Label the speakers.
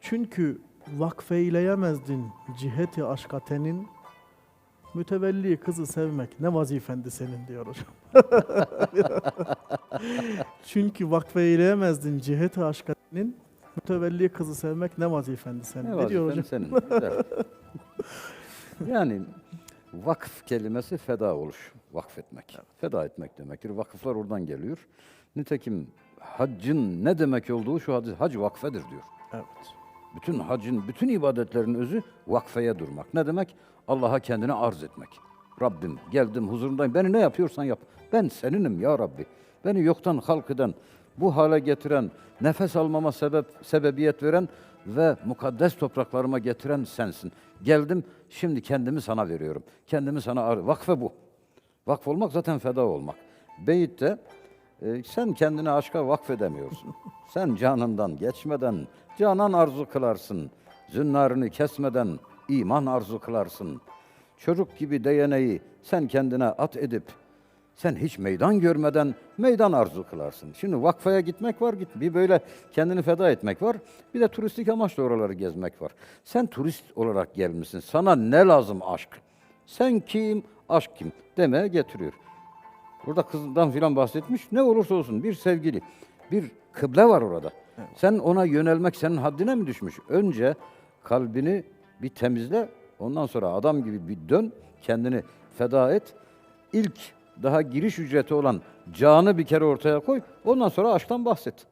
Speaker 1: Çünkü vakfeyleyemezdin ciheti aşkatenin mütevelli kızı sevmek ne vazifendi senin diyor hocam. Çünkü vakfeyleyemezdin ciheti aşkatenin mütevelli kızı sevmek ne vazifendi senin.
Speaker 2: Ne
Speaker 1: Ne, diyor hocam?
Speaker 2: senin. Evet. yani vakf kelimesi feda oluş, vakfetmek. Feda etmek demektir. Vakıflar oradan geliyor. Nitekim haccın ne demek olduğu şu hadis, hac vakfedir diyor.
Speaker 1: Evet.
Speaker 2: Bütün hacın, bütün ibadetlerin özü vakfeye durmak. Ne demek? Allah'a kendini arz etmek. Rabbim geldim huzurundayım. Beni ne yapıyorsan yap. Ben seninim ya Rabbi. Beni yoktan halk eden, bu hale getiren, nefes almama sebep sebebiyet veren ve mukaddes topraklarıma getiren sensin. Geldim, şimdi kendimi sana veriyorum. Kendimi sana ar- vakfe bu. Vakf olmak zaten feda olmak. Beyit'te e, sen kendini aşka vakfedemiyorsun. Sen canından geçmeden canan arzu kılarsın. Zünnarını kesmeden iman arzu kılarsın. Çocuk gibi değeneği sen kendine at edip sen hiç meydan görmeden meydan arzu kılarsın. Şimdi vakfaya gitmek var, git bir böyle kendini feda etmek var. Bir de turistik amaçla oraları gezmek var. Sen turist olarak gelmişsin. Sana ne lazım aşk? Sen kim, aşk kim demeye getiriyor. Burada kızdan filan bahsetmiş. Ne olursa olsun bir sevgili, bir kıble var orada. Sen ona yönelmek senin haddine mi düşmüş? Önce kalbini bir temizle. Ondan sonra adam gibi bir dön. Kendini feda et. İlk daha giriş ücreti olan canı bir kere ortaya koy. Ondan sonra aşktan bahset.